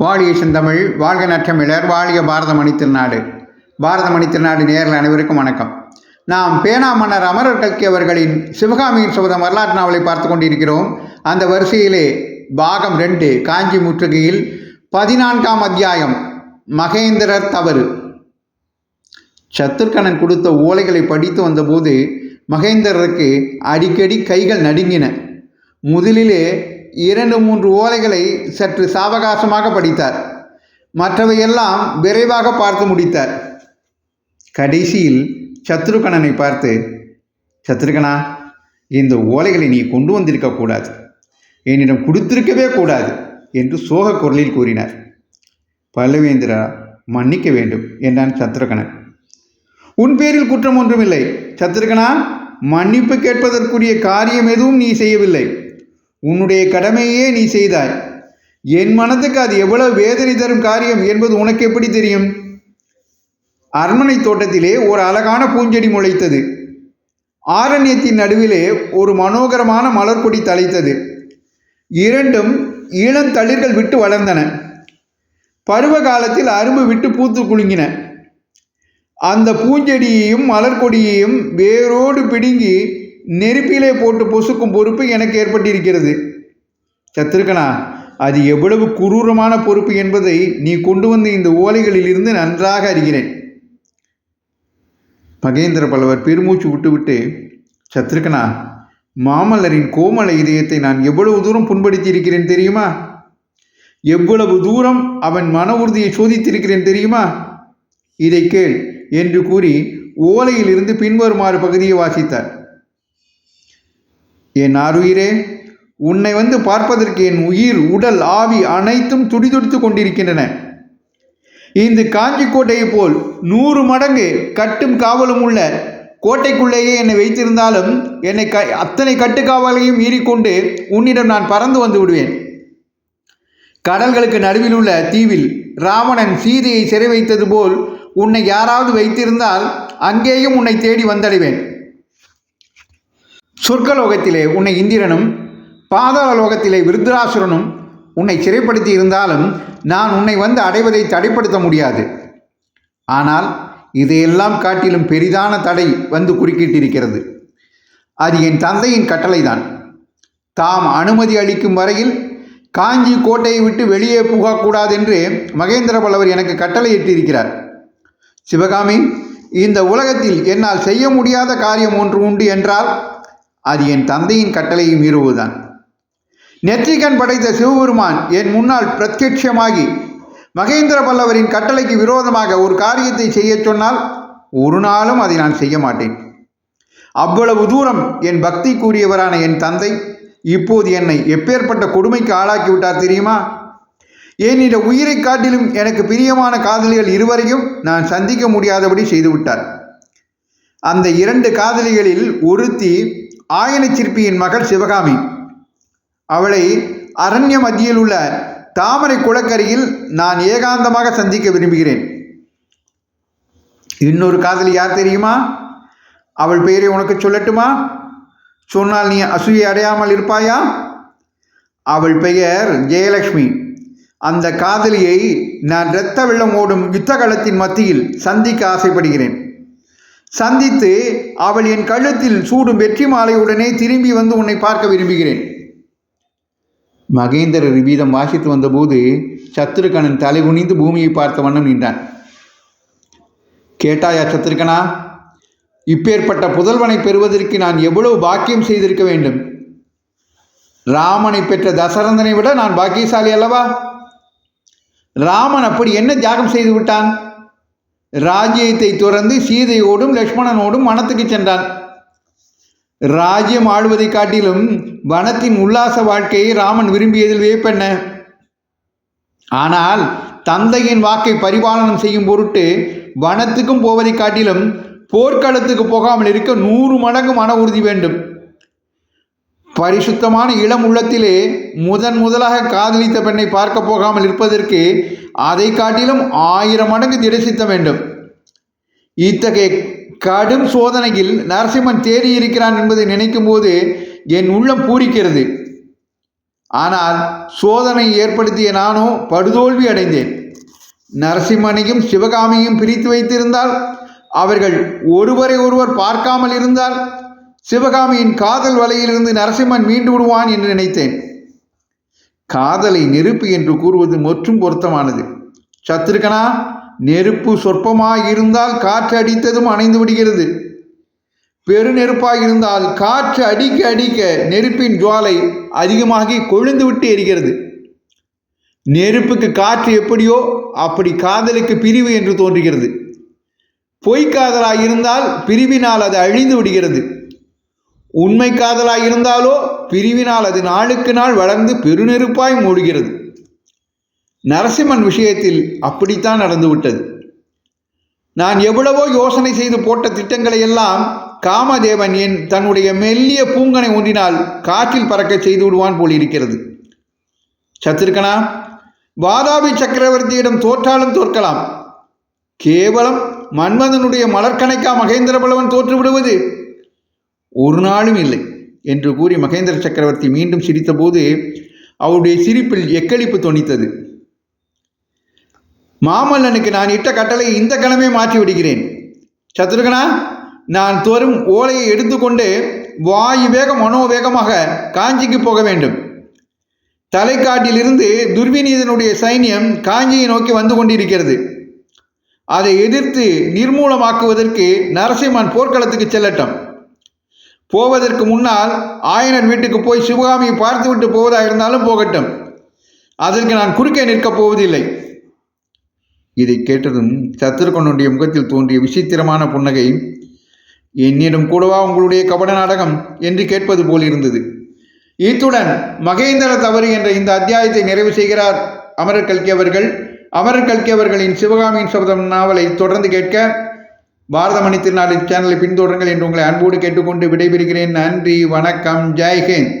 வாழிய செந்தமிழ் வாழ்க நற்றமிழர் வாழிய பாரத மணித்திருநாடு பாரத மணித்திருநாடு நேரில் அனைவருக்கும் வணக்கம். நாம் பேனா மன்னர் அமரர் கல்கி அவர்களின் சிவகாமியின் சபதம் வரலாற்று நாவலை பார்த்து கொண்டிருக்கிறோம். அந்த வரிசையிலே பாகம் ரெண்டு காஞ்சி முற்றுகையில் பதினான்காம் அத்தியாயம் மகேந்திரர் தவறு. சத்துர்கணன் கொடுத்த ஓலைகளை படித்து வந்தபோது மகேந்திரருக்கு அடிக்கடி கைகள் நடுங்கின. முதலிலே இரண்டு மூன்று ஓலைகளை சற்று சாவகாசமாக படித்தார். மற்றவையெல்லாம் விரைவாக பார்த்து முடித்தார். கடைசியில் சத்ருகணனை பார்த்து சத்ருகணா இந்த ஓலைகளை நீ கொண்டு வந்திருக்க கூடாது. என்னிடம் கொடுத்திருக்கவே கூடாது என்று சோக குரலில் கூறினார். பல்லவேந்திரா மன்னிக்க வேண்டும் என்றான் சத்ருகணன். உன் பேரில் குற்றம் ஒன்றுமில்லை. சத்ருகணா மன்னிப்பு கேட்பதற்குரிய காரியம் எதுவும் நீ செய்யவில்லை. உன்னுடைய கடமையே நீ செய்தாய். என் மனதுக்கு அது எவ்வளவு வேதனை தரும் காரியம் என்பது உனக்கு எப்படி தெரியும்? அரண்மனை தோட்டத்திலே ஒரு அழகான பூஞ்செடி முளைத்தது. ஆரண்யத்தின் நடுவிலே ஒரு மனோகரமான மலர்கொடி தலைத்தது இரண்டும் இளந்தளிர்கள் விட்டு வளர்ந்தன. பருவ காலத்தில் அரும்பு விட்டு பூத்து குலுங்கின. அந்த பூஞ்செடியையும் மலர்கொடியையும் வேரோடு பிடுங்கி நெருப்பிலே போட்டு பொசுக்கும் பொறுப்பு எனக்கு ஏற்பட்டிருக்கிறது. சத்ருகனா அது எவ்வளவு குரூரமான பொறுப்பு என்பதை நீ கொண்டு வந்த இந்த ஓலைகளில் இருந்து நன்றாக அறிகிறேன். மகேந்திர பல்லவர் பெருமூச்சு விட்டுவிட்டு சத்ருகனா மாமல்லரின் கோமல இதயத்தை நான் எவ்வளவு தூரம் புண்படுத்தி இருக்கிறேன் தெரியுமா? எவ்வளவு தூரம் அவன் மன உறுதியை சோதித்திருக்கிறேன் தெரியுமா? இதை கேள் என்று கூறி ஓலையிலிருந்து பின்வருமாறு பகுதியை வாசித்தார். என் ஆறுயிரே உன்னை வந்து பார்ப்பதற்கு என் உயிர் உடல் ஆவி அனைத்தும் துடிதுடித்து கொண்டிருக்கின்றன. இந்த காஞ்சி கோட்டையைப் போல் நூறு மடங்கு கட்டும் காவலும் உள்ள கோட்டைக்குள்ளேயே என்னை வைத்திருந்தாலும் என்னை க அத்தனை கட்டுக்காவலையும் மீறிக்கொண்டு உன்னிடம் நான் பறந்து வந்து விடுவேன். கடல்களுக்கு நடுவில் உள்ள தீவில் ராவணன் சீதையை சிறை வைத்தது போல் உன்னை யாராவது வைத்திருந்தால் அங்கேயும் உன்னை தேடி வந்தடைவேன். சொர்க்கலோகத்திலே உன்னை இந்திரனும் பாதாள லோகத்திலே விருத்ராசுரனும் உன்னை சிறைப்படுத்தி இருந்தாலும் நான் உன்னை வந்து அடைவதை தடைப்படுத்த முடியாது. ஆனால் இதையெல்லாம் காட்டிலும் பெரிதான தடை வந்து குறுக்கிட்டிருக்கிறது. அது என் தந்தையின் கட்டளைதான். தாம் அனுமதி அளிக்கும் வரையில் காஞ்சி கோட்டையை விட்டு வெளியே போகக்கூடாதென்று மகேந்திர பல்லவர் எனக்கு கட்டளையிட்டிருக்கிறார். சிவகாமி இந்த உலகத்தில் என்னால் செய்ய முடியாத காரியம் ஒன்று உண்டு என்றால் அது என் தந்தையின் கட்டளையை மீறுவதுதான். நெற்றிகன் படைத்த சிவபெருமான் என் முன்னால் பிரத்யட்சமாகி மகேந்திர பல்லவரின் கட்டளைக்கு விரோதமாக ஒரு காரியத்தை செய்யச் சொன்னால் ஒரு நாளும் அதை நான் செய்ய மாட்டேன். அவ்வளவு தூரம் என் பக்தி கூறியவரான என் தந்தை இப்போது என்னை எப்பேற்பட்ட கொடுமைக்கு ஆளாக்கி விட்டார் தெரியுமா என்னிட உயிரை காட்டிலும் எனக்கு பிரியமான காதலிகள் இருவரையும் நான் சந்திக்க முடியாதபடி செய்துவிட்டார். அந்த இரண்டு காதலிகளில் ஒருத்தி ஆயன சிற்பியின் மகள் சிவகாமி. அவளை அரண்ய மத்தியில் உள்ள தாமரை குளக்கரையில் நான் ஏகாந்தமாக சந்திக்க விரும்புகிறேன். இன்னொரு காதலி யார் தெரியுமா? அவள் பெயரை உனக்கு சொல்லட்டுமா? சொன்னால் நீ அசூயை அடையாமல் இருப்பாயா? அவள் பெயர் ஜெயலக்ஷ்மி. அந்த காதலியை நான் இரத்த வெள்ளம் ஓடும் யுத்த களத்தின் மத்தியில் சந்திக்க ஆசைப்படுகிறேன். சந்தித்து அவள் என் கழுத்தில் சூடும் வெற்றி மாலையுடனே திரும்பி வந்து உன்னை பார்க்க விரும்புகிறேன். மகேந்திரர் வீதம் வாசித்து வந்தபோது சத்துருக்கணன் தலை குனிந்து பூமியை பார்த்த வண்ணம் நின்றான். கேட்டாயா சத்துருக்கனா இப்பேற்பட்ட புதல்வனை பெறுவதற்கு நான் எவ்வளவு பாக்கியம் செய்திருக்க வேண்டும்? ராமனை பெற்ற தசரந்தனை விட நான் பாக்கியசாலி அல்லவா? ராமன் அப்படி என்ன தியாகம் செய்து விட்டான்? ராஜ்யத்தை துறந்து சீதையோடும் லக்ஷ்மணனோடும் வனத்துக்கு சென்றான். ராஜ்யம் ஆழ்வதை காட்டிலும் வனத்தின் உல்லாச வாழ்க்கையை ராமன் விரும்பியதில் வியப்பென்ன? ஆனால் தந்தையின் வாக்கை பரிபாலனம் செய்யும் பொருட்டு வனத்துக்கும் போவதை காட்டிலும் போர்க்களத்துக்கு போகாமல் இருக்க நூறு மடங்கு மன உறுதி வேண்டும். பரிசுத்தமான இளம் உள்ளத்திலே முதன் முதலாக காதலித்த பெண்ணை பார்க்க போகாமல் இருப்பதற்கு அதை காட்டிலும் ஆயிரம் மடங்கு திடசித்த வேண்டும். இத்தகைய கடும் சோதனையில் நரசிம்மன் தேறி இருக்கிறான் என்பதை நினைக்கும் போது என் உள்ளம் பூரிக்கிறது. ஆனால் சோதனை ஏற்படுத்திய நானோ படுதோல்வி அடைந்தேன். நரசிம்மனையும் சிவகாமியும் பிரித்து வைத்திருந்தால் அவர்கள் ஒருவரை ஒருவர் பார்க்காமல் இருந்தால் சிவகாமியின் காதல் வலையிலிருந்து நரசிம்மன் மீண்டு விடுவான் என்று நினைத்தேன். காதலை நெருப்பு என்று கூறுவது முற்றும் பொருத்தமானது. சத்திருக்கனா நெருப்பு சொற்பமாய் இருந்தால் காற்று அடித்ததும் அணைந்து விடுகிறது. பெருநெருப்பாய் இருந்தால் காற்று அடிக்க அடிக்க நெருப்பின் ஜுவாலை அதிகமாகி கொழுந்து விட்டு எரிகிறது. நெருப்புக்கு காற்று எப்படியோ அப்படி காதலுக்கு பிரிவு என்று தோன்றுகிறது. பொய்க்காதலாய் இருந்தால் பிரிவினால் அது அழிந்து விடுகிறது. உண்மை காதலாய் இருந்தாலோ பிரிவினால் அது நாளுக்கு நாள் வளர்ந்து பெருநெருப்பாய் மூடுகிறது. நரசிம்மன் விஷயத்தில் அப்படித்தான் நடந்துவிட்டது. நான் எவ்வளவோ யோசனை செய்து போட்ட திட்டங்களை எல்லாம் காமதேவன் என் தன்னுடைய மெல்லிய பூங்கனை ஒன்றினால் காற்றில் பறக்க செய்து விடுவான் போல் இருக்கிறது சத்திருக்கனா வாதாபி சக்கரவர்த்தியிடம் தோற்றாலும் தோற்கலாம். கேவலம் மன்மதனுடைய மலர்கணைக்கா மகேந்திர பலவன் தோற்று விடுவது ஒரு நாளும் இல்லை என்று கூறி மகேந்திர சக்கரவர்த்தி மீண்டும் சிரித்தபோது அவருடைய சிரிப்பில் எக்களிப்பு தொனித்தது. மாமல்லனுக்கு நான் இட்ட கட்டளை இந்த கிழமை மாற்றி விடுகிறேன். சத்ருகனா நான் தோறும் ஓலையை எடுத்துக்கொண்டு வாயு வேகம் மனோவேகமாக காஞ்சிக்கு போக வேண்டும். தலைக்காட்டிலிருந்து துர்விநீதனுடைய சைன்யம் காஞ்சியை நோக்கி வந்து கொண்டிருக்கிறது. அதை எதிர்த்து நிர்மூலமாக்குவதற்கு நரசிம்மன் போர்க்களத்துக்கு செல்லட்டும். போவதற்கு முன்னால் ஆயனர் வீட்டுக்கு போய் சிவகாமியை பார்த்துவிட்டு போவதாக இருந்தாலும் போகட்டும். அதற்கு நான் குறுக்கே நிற்கப் போவதில்லை. இதை கேட்டதும் சத்துருக்கனுடைய முகத்தில் தோன்றிய விசித்திரமான புன்னகை என்னிடம் கூடவா உங்களுடைய கபட நாடகம் என்று கேட்பது போல் இருந்தது. இத்துடன் மகேந்திர தவறு என்ற இந்த அத்தியாயத்தை நிறைவு செய்கிறார் அமரர் கல்கி அவர்கள். அமரர் கல்கி அவர்களின் சிவகாமியின் சபதம் நாவலை தொடர்ந்து கேட்க பாரத மணி திருநாளின் சேனலை பின்தொடருங்கள் என்று உங்களை அன்போடு கேட்டுக்கொண்டு விடைபெறுகிறேன். நன்றி வணக்கம் ஜெய்ஹிந்த்